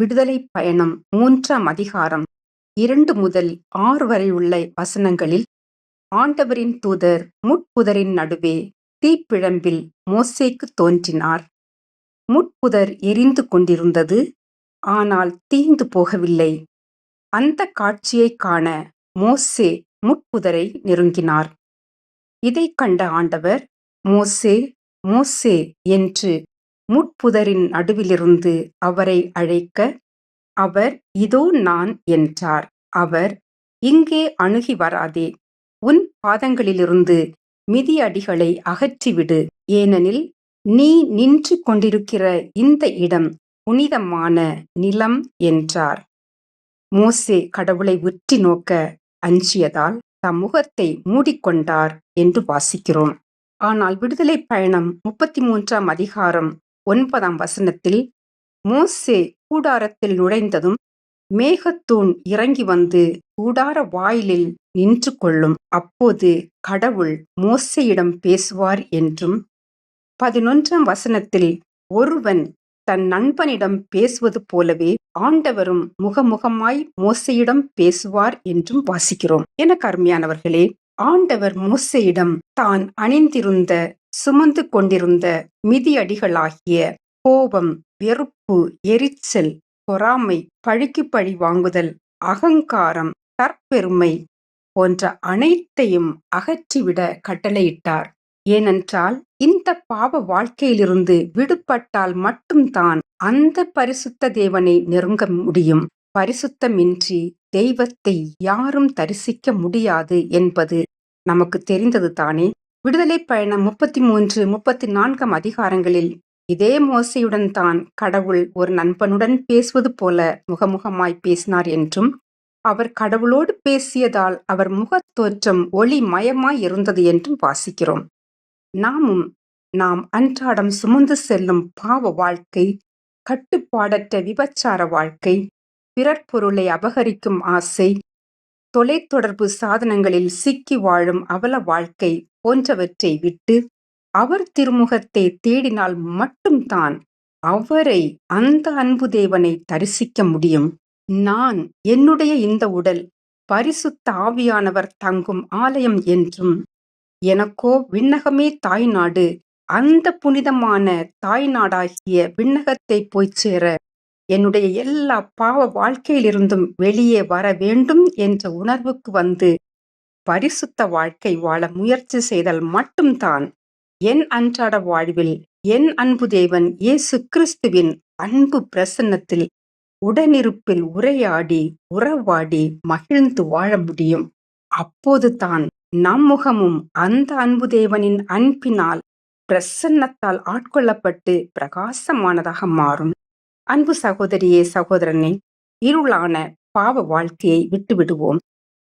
விடுதலை பயணம் மூன்றாம் அதிகாரம் இரண்டு முதல் ஆறு வரை உள்ள வசனங்களில் ஆண்டவரின் தூதர் முட்புதரின் நடுவே தீப்பிழம்பில் மோசேக்கு தோன்றினார். முட்புதர் எரிந்து கொண்டிருந்தது ஆனால் தீந்து போகவில்லை. அந்த காட்சியைக் காண மோசே முட்புதரை நெருங்கினார். இதைக் கண்ட ஆண்டவர் மோசே மோசே என்று முட்புதரின் நடுவிலிருந்து அவரை அழைக்க அவர் இதோ நான் என்றார். அவர் இங்கே அணுகி வராதே. உன் பாதங்களிலிருந்து மிதியடிகளை அகற்றிவிடு. ஏனெனில் நீ நின்று கொண்டிருக்கிற இந்த இடம் புனிதமான நிலம் என்றார். மோசே கடவுளை உற்றி நோக்க அஞ்சியதால் தம் முகத்தை மூடிக்கொண்டார் என்று வாசிக்கிறோம். ஆனால் விடுதலை பயணம் முப்பத்தி மூன்றாம் அதிகாரம் ஒன்பதாம் வசனத்தில் மோசே கூடாரத்தில் நுழைந்ததும் மேகத்தூண் இறங்கி வந்து கூடார வாயிலில் நின்று கொள்ளும் அப்போது கடவுள் மோசையிடம் பேசுவார் என்றும் பதினொன்றாம் வசனத்தில் ஒருவன் தன் நண்பனிடம் பேசுவது போலவே ஆண்டவரும் முகமுகமாய் மோசையிடம் பேசுவார் என்றும் வாசிக்கிறோம். என கருமையானவர்களே ஆண்டவர் மோசையிடம் தான் அணிந்திருந்த சுமந்து கொண்டிருந்த மிதியடிகளாகிய கோபம் வெறுப்பு எரிச்சல் பொறாமை பழிக்கு பழி வாங்குதல் அகங்காரம் தற்பெருமை போன்ற அனைத்தையும் அகற்றிவிட கட்டளையிட்டார். ஏனென்றால் இந்த பாவ வாழ்க்கையிலிருந்து விடுபட்டால் மட்டும்தான் அந்த பரிசுத்த தேவனை நெருங்க முடியும். பரிசுத்தமின்றி தெய்வத்தை யாரும் தரிசிக்க முடியாது என்பது நமக்கு தெரிந்தது தானே விடுதலை பயணம் முப்பத்தி மூன்று முப்பத்தி நான்காம் அதிகாரங்களில் இதே மோசையுடன் தான் கடவுள் ஒரு நண்பனுடன் பேசுவது போல முகமுகமாய் பேசினார் என்றும் அவர் கடவுளோடு பேசியதால் அவர் முகத் தோற்றம் ஒளி மயமாய் இருந்தது என்றும் வாசிக்கிறோம். நாமும் நாம் அன்றாடம் சுமந்து செல்லும் பாவ வாழ்க்கை கட்டுப்பாடற்ற விபச்சார வாழ்க்கை பிறர் பொருளை அபகரிக்கும் ஆசை தொலைத்தொடர்பு சாதனங்களில் சிக்கி வாழும் அவல வாழ்க்கை போன்றவற்றை விட்டு அவர் திருமுகத்தை தேடினால் மட்டும்தான் அவரை அந்த அன்பு தேவனை தரிசிக்க முடியும். நான் என்னுடைய இந்த உடல் பரிசுத்த ஆவியானவர் தங்கும் ஆலயம் என்றும் எனக்கோ விண்ணகமே தாய்நாடு அந்த புனிதமான தாய்நாடாகிய விண்ணகத்தை போய்ச் சேர என்னுடைய எல்லா பாவ வாழ்க்கையிலிருந்தும் வெளியே வர வேண்டும் என்ற உணர்வுக்கு வந்து பரிசுத்த வாழ்க்கை வாழ முயற்சி செய்தல் மட்டும்தான் என் அன்றாட வாழ்வில் என் அன்பு தேவன் இயேசு கிறிஸ்துவின் அன்பு பிரசன்னத்தில் உடனிருப்பில் உரையாடி உறவாடி மகிழ்ந்து வாழ முடியும். அப்போது தான் நம் முகமும் அந்த அன்பு தேவனின் அன்பினால் பிரசன்னத்தால் ஆட்கொள்ளப்பட்டு பிரகாசமானதாக மாறும். அன்பு சகோதரியே சகோதரனே இருளான பாவ வாழ்க்கையை விட்டுவிடுவோம்.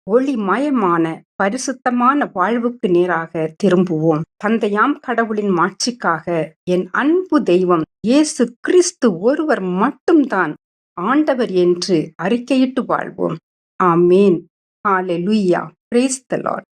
ஒளிமயமான பரிசுத்தமான வாழ்வுக்கு நேராக திரும்புவோம். தந்தையாம் கடவுளின் மாட்சிக்காக என் அன்பு தெய்வம் இயேசு கிறிஸ்து ஒருவர் மட்டும்தான் ஆண்டவர் என்று அறிக்கையிட்டு வாழ்வோம். ஆமேன். Hallelujah praise the Lord